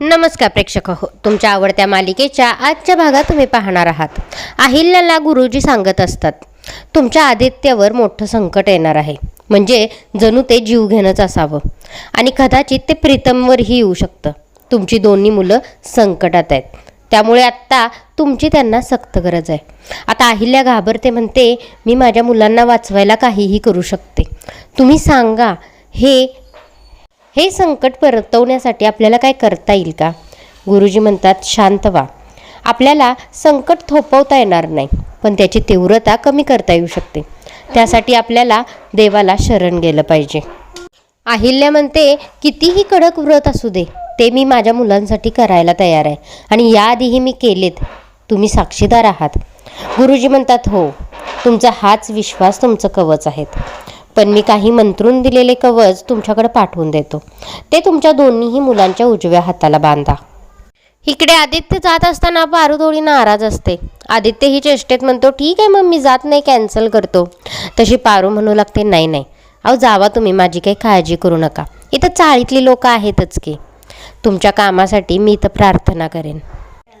नमस्कार प्रेक्षक हो तुमच्या आवडत्या मालिकेच्या आजच्या भागात तुम्ही पाहणार आहात. अहिल्याला गुरुजी सांगत असतात तुमच्या आदित्यावर मोठं संकट येणार आहे. म्हणजे जणू ते जीव घेणंच असावं. आणि कदाचित ते प्रीतमवरही येऊ शकतं. तुमची दोन्ही मुलं संकटात आहेत. त्यामुळे आत्ता तुमची त्यांना सक्त गरज आहे. आता अहिल्या घाबरते म्हणते मी माझ्या मुलांना वाचवायला काहीही करू शकते. तुम्ही सांगा हे हे संकट परतवण्यासाठी आपल्याला काय करता येईल का? गुरुजी म्हणतात शांत व्हा. आपल्याला संकट थोपवता येणार नाही पण त्याची तीव्रता कमी करता येऊ शकते. त्यासाठी आपल्याला देवाला शरण गेलं पाहिजे. अहिल्या म्हणते कितीही कडक व्रत असू दे ते मी माझ्या मुलांसाठी करायला तयार आहे आणि याआधीही मी केलेत. तुम्ही साक्षीदार आहात. गुरुजी म्हणतात हो तुमचा हाच विश्वास तुमचं कवच आहेत. पण मी काही मंत्रून दिलेले कवच तुमच्याकडे पाठवून देतो. ते तुमच्या दोन्हीही मुलांच्या उजव्या हाताला बांधा. इकडे आदित्य जात असताना पारू थोडी नाराज असते. आदित्य ही चेष्टेत म्हणतो ठीक आहे मग मी जात नाही कॅन्सल करतो. तशी पारू म्हणू लागते नाही नाही. अहो जावा तुम्ही माझी काही काळजी करू नका. इथं चाळीतली लोक आहेतच की. तुमच्या कामासाठी मी इथं प्रार्थना करेन.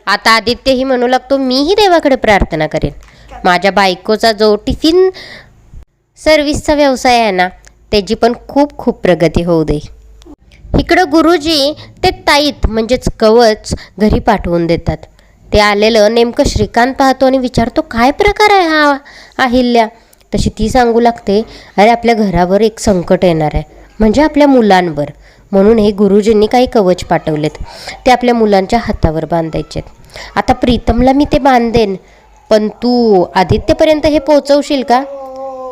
आता आदित्यही म्हणू लागतो मीही देवाकडे प्रार्थना करेन. माझ्या बायकोचा जो टिफिन सर्व्हिसचा व्यवसाय आहे ना त्याची पण खूप खूप प्रगती होऊ दे. इकडं गुरुजी ते ताईत म्हणजेच कवच घरी पाठवून देतात. ते आलेलं नेमकं श्रीकांत पाहतो आणि विचारतो काय प्रकार आहे हा अहिल्या? तशी ती सांगू लागते अरे आपल्या घरावर एक संकट येणार आहे म्हणजे आपल्या मुलांवर. म्हणून हे गुरुजींनी काही कवच पाठवलेत. ते आपल्या मुलांच्या हातावर बांधायचे आता प्रीतमला मी ते बांधेन पण तू आदित्यपर्यंत हे पोचवशील का?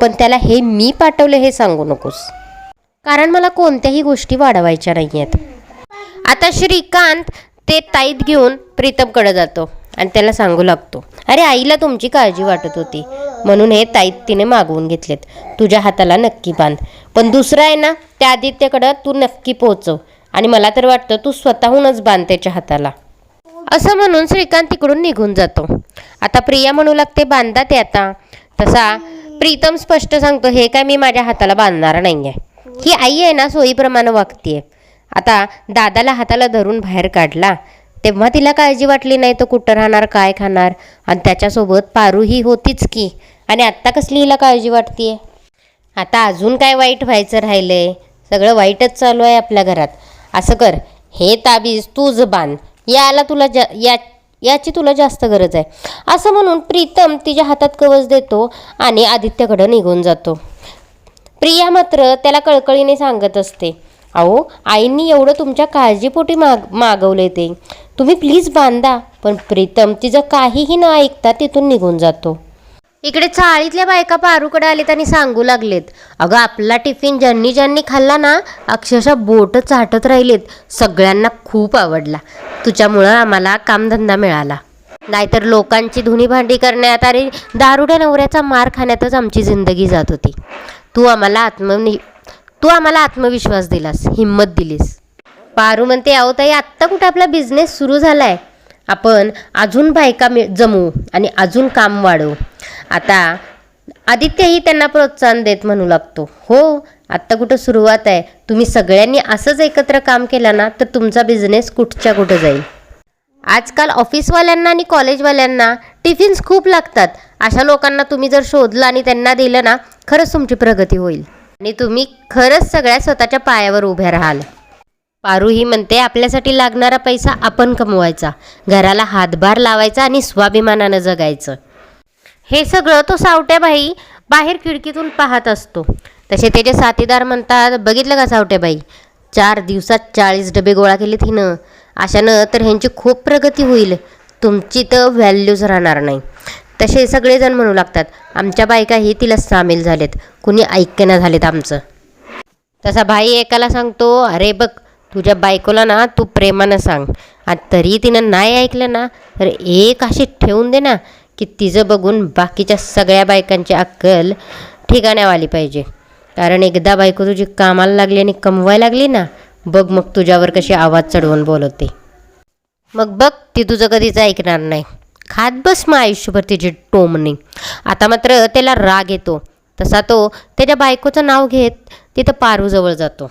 पण त्याला हे मी पाठवले हे सांगू नकोस. कारण मला कोणत्याही गोष्टी वाढवायच्या नाही आहेत आता श्रीकांत ते ताईत घेऊन प्रीतमकडे जातो आणि त्याला सांगू लागतो अरे आईला तुमची काळजी वाटत होती. म्हणून हे ताईत तिने मागवून घेतलेत. तुझ्या हाताला नक्की बांध. पण दुसरं आहे ना त्या आदित्यकडं तू नक्की पोहोचव आणि मला तर वाटतं तू स्वतःहूनच बांध त्याच्या हाताला. असं म्हणून श्रीकांत तिकडून निघून जातो. आता प्रिया म्हणू लागते बांधा ते आता. तसा प्रीतम स्पष्ट सांगतो हे काय मी माझ्या हाताला बांधणार नाही आहे ही आई आहे ना सोयीप्रमाणे वागतीये. आता दादाला हाताला धरून बाहेर काढला तेव्हा तिला काळजी वाटली नाही तर कुठं राहणार काय खाणार? आणि त्याच्यासोबत पारूही होतीच की. आणि आत्ता कसली हिला काळजी वाटतीये? आता अजून काय वाईट व्हायचं राहिलंय? सगळं वाईटच चालू आहे आपल्या घरात. असं कर हे ताबीज तूच बांध. याला तुला ज या याची तुला जास्त गरज आहे. असं म्हणून प्रीतम तिच्या हातात कवच देतो आणि आदित्यकडं निघून जातो. प्रिया मात्र त्याला कळकळीने सांगत असते अहो आईंनी एवढं तुमच्या काळजीपोटी माग मागवले ते. तुम्ही प्लीज बांधा पण प्रीतम तिचं काहीही न ऐकता तिथून निघून जातो. इकडे चाळीतल्या बायका पारूकडे आलेत आणि सांगू लागलेत अगं आपला टिफिन ज्यांनी ज्यांनी खाल्ला ना अक्षरशः बोट चाटत राहिलेत. सगळ्यांना खूप आवडला. तुझ्यामुळं आम्हाला कामधंदा मिळाला. नाहीतर लोकांची धुणी भांडी करण्यात आणि दारुड्या नवऱ्याचा मार खाण्यातच आमची जिंदगी जात होती. तू आम्हाला आत्मनि तू आम्हाला आत्मविश्वास दिलास हिंमत दिलीस. पारू म्हणते आहो ताई आत्ता कुठं आपला बिझनेस सुरू झालाय? आपण अजून बायका मि जमू आणि अजून काम वाढवू. आता आदित्यही त्यांना प्रोत्साहन देत म्हणू लागतो. हो आत्ता कुठं सुरुवात आहे? तुम्ही सगळ्यांनी असंच एकत्र काम केलं ना तर तुमचा बिझनेस कुठच्या कुठं जाईल? आजकाल ऑफिसवाल्यांना आणि कॉलेजवाल्यांना टिफिन्स खूप लागतात. अशा लोकांना तुम्ही जर शोधलं आणि त्यांना दिलं ना खरंच तुमची प्रगती होईल. आणि तुम्ही खरंच सगळ्या स्वतःच्या पायावर उभ्या राहाल. पारू ही म्हणते आपल्यासाठी लागणारा पैसा आपण कमवायचा. घराला हातभार लावायचा आणि स्वाभिमानानं जगायचं. हे सगळं तो सावट्याबाई बाहेर खिडकीतून पाहत असतो. तसे त्याचे साथीदार म्हणतात बघितलं का सावटेबाई? चार दिवसात चाळीस डबे गोळा केलेत हिनं. अशानं तर ह्यांची खूप प्रगती होईल. तुमची तर व्हॅल्यूज राहणार नाही. तसे सगळेजण म्हणू लागतात आमच्या बायकाही तिला सामील झालेत. कुणी ऐकणं झालेत आमचं. तसा भाई एकाला सांगतो अरे बघ तुझ्या बायकोला ना तू प्रेमानं सांग. आणि तरी तिनं नाही ऐकलं ना तर एक अशी ठेवून दे ना की तिचं बघून बाकीच्या सगळ्या बायकांची अक्कल ठिकाण्यावर आली पाहिजे. कारण एकदा बायको तुझी कामाला लागली आणि कमवायला लागली ना बघ मग तुझ्यावर कशी आवाज चढवून बोलवते. मग बघ ती तुझं कधीच ऐकणार नाही. खात बस मग आयुष्यभर तिची टोमणी. आता मात्र त्याला राग येतो. तसा तो त्याच्या बायकोचं नाव घेत तिथं पारूजवळ जातो.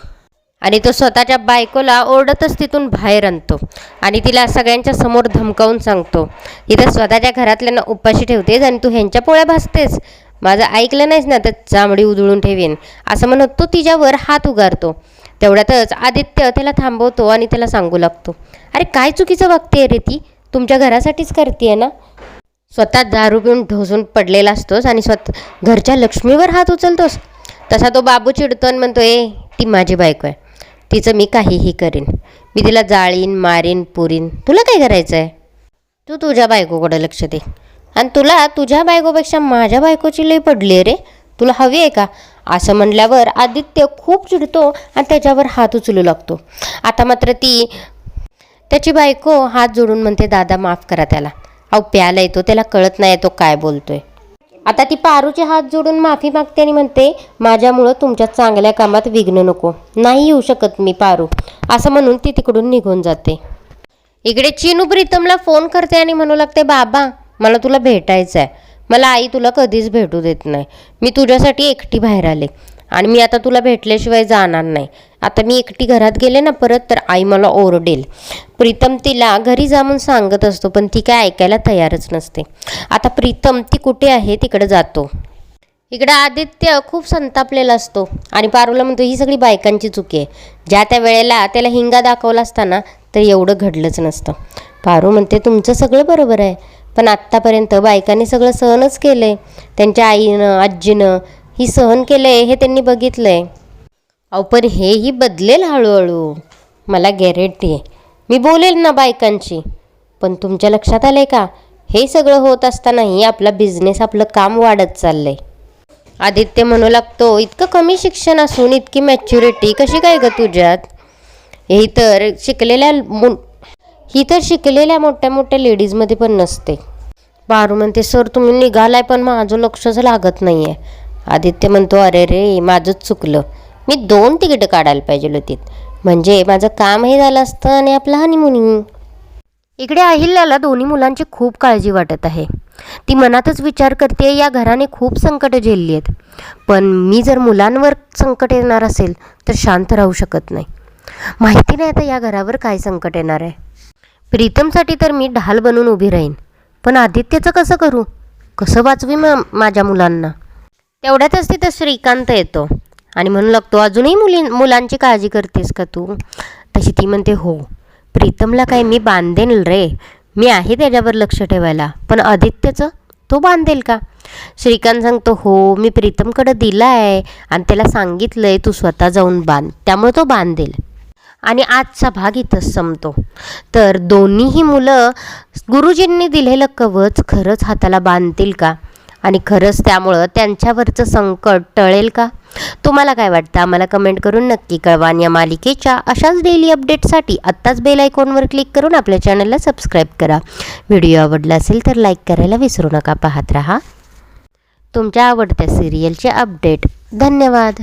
आणि तो स्वतःच्या बायकोला ओरडतच तिथून बाहेर आणतो. आणि तिला सगळ्यांच्या समोर धमकावून सांगतो. इथं स्वतःच्या घरातल्यांना उपाशी ठेवतेस आणि तू ह्यांच्या पोळ्या भासतेस माझं ऐकलं नाहीस ना तर चामडी उधळून ठेवेन. असं म्हणत तो तिच्यावर हात उगारतो. तेवढ्यातच आदित्य त्याला थांबवतो आणि त्याला सांगू लागतो अरे काय चुकीचं वागते रे ती? तुमच्या घरासाठीच करते ना? स्वतः दारू पिऊन ढोसून पडलेला असतोस आणि स्वतः घरच्या लक्ष्मीवर हात उचलतोस? तसा तो बाबू चिडतो आणि म्हणतो ए ती माझी बायको आहे. तिचं मी काहीही करीन. मी तिला जाळीन मारीन पुरीन. तुला काय करायचं आहे तू तुझ्या बायकोकडे लक्ष दे. आणि तुला तुझ्या बायकोपेक्षा माझ्या बायकोची लई पडली रे. तुला हवी आहे का? असं म्हणल्यावर आदित्य खूप चिडतो आणि त्याच्यावर हात उचलू लागतो. आता मात्र ती त्याची बायको हात जोडून म्हणते दादा माफ करा त्याला. अहो प्याला येतो त्याला कळत नाही तो काय बोलतोय. आता ती पारूचे हात जोडून माफी मागते आणि म्हणते माझ्यामुळं तुमच्या चांगल्या कामात विघ्न नको. नाही येऊ शकत मी पारू. असं म्हणून ती तिकडून निघून जाते. इकडे चिनू प्रीतमला फोन करते आणि म्हणू लागते बाबा मला तुला भेटायचं आहे मला आई तुला कधीच भेटू देत नाही. मी तुझ्यासाठी एकटी बाहेर आले. आणि मी आता तुला भेटल्याशिवाय जाणार नाही. आता मी एकटी घरात गेले ना परत तर आई मला ओरडेल. प्रीतम तिला घरी जा म्हणून सांगत असतो पण ती काय ऐकायला तयारच नसते. आता प्रीतम ती कुठे आहे? तिकडे जातो. इकडं आदित्य खूप संतापलेला असतो. आणि पारूला म्हणतो ही सगळी बायकांची चुकी आहे. ज्या त्या वेळेला त्याला हिंगा दाखवला असताना तर एवढं घडलंच नसतं. पारू म्हणते तुमचं सगळं बरोबर आहे. पण आत्तापर्यंत बायकांनी सगळं सहनच केलं आहे त्यांच्या आईनं आजीनं ही सहन केलं आहे हे त्यांनी बघितलं आहे अहो पण हेही बदलेल हळूहळू. मला गॅरंटी आहे. मी बोलेल ना बायकांची. पण तुमच्या लक्षात आलं आहे का? हे सगळं होत असतानाही आपला बिझनेस आपलं काम वाढत चाललं आहे आदित्य म्हणू लागतो इतकं कमी शिक्षण असून इतकी मॅच्युरिटी कशी काय ग तुझ्यात? हे तर शिकलेल्या मु ही तर शिकलेल्या मोठ्या मोठ्या लेडीजमध्ये पण नसते. पारू म्हणते सर तुम्ही निघालाय पण माझं लक्षच लागत नाही आहे आदित्य म्हणतो अरे रे माझंच चुकलं. मी दोन तिकीटं काढायला पाहिजे होती. म्हणजे माझं कामही झालं असतं आणि आपलं हनीमुनी इकडे अहिल्याला दोन्ही मुलांची खूप काळजी वाटत आहे. ती मनातच विचार करते या घराने खूप संकट झेलली आहेत. पण मी जर मुलांवर संकट येणार असेल तर शांत राहू शकत नाही. माहिती नाही आता या घरावर काय संकट येणार आहे. प्रीतमसाठी तर मी ढाल बनून उभी राहीन. पण आदित्यचं कसं करू? कसं वाचवी मा माझ्या मुलांना? तेवढ्यातच तिथं श्रीकांत येतो. आणि म्हणू लागतो अजूनही मुली मुलांची काळजी करतेस का तू? तशी ती म्हणते हो. प्रीतमला काय मी बांधेन रे? मी आहे त्याच्यावर लक्ष ठेवायला. पण आदित्यचं? तो बांधेल का? श्रीकांत सांगतो हो मी प्रीतमकडं दिला आहे आणि त्याला सांगितलं आहे तू स्वतः जाऊन बांध. त्यामुळे तो बांधेल. आणि आजचा भाग इथंच संपतो. तर दोन्हीही मुलं गुरुजींनी दिलेलं कवच खरंच हाताला बांधतील का? आणि खरंच त्यामुळं त्यांच्यावरचं संकट टळेल का? तुम्हाला काय वाटतं? आम्हाला कमेंट करून नक्की कळवा. आणि या मालिकेच्या अशाच डेली अपडेटसाठी आत्ताच बेल आयकॉनवर क्लिक करून आपल्या चॅनलला सबस्क्राईब करा. व्हिडिओ आवडला असेल तर लाईक करायला विसरू नका. पाहत राहा. तुमच्या आवडत्या सिरियलचे अपडेट धन्यवाद.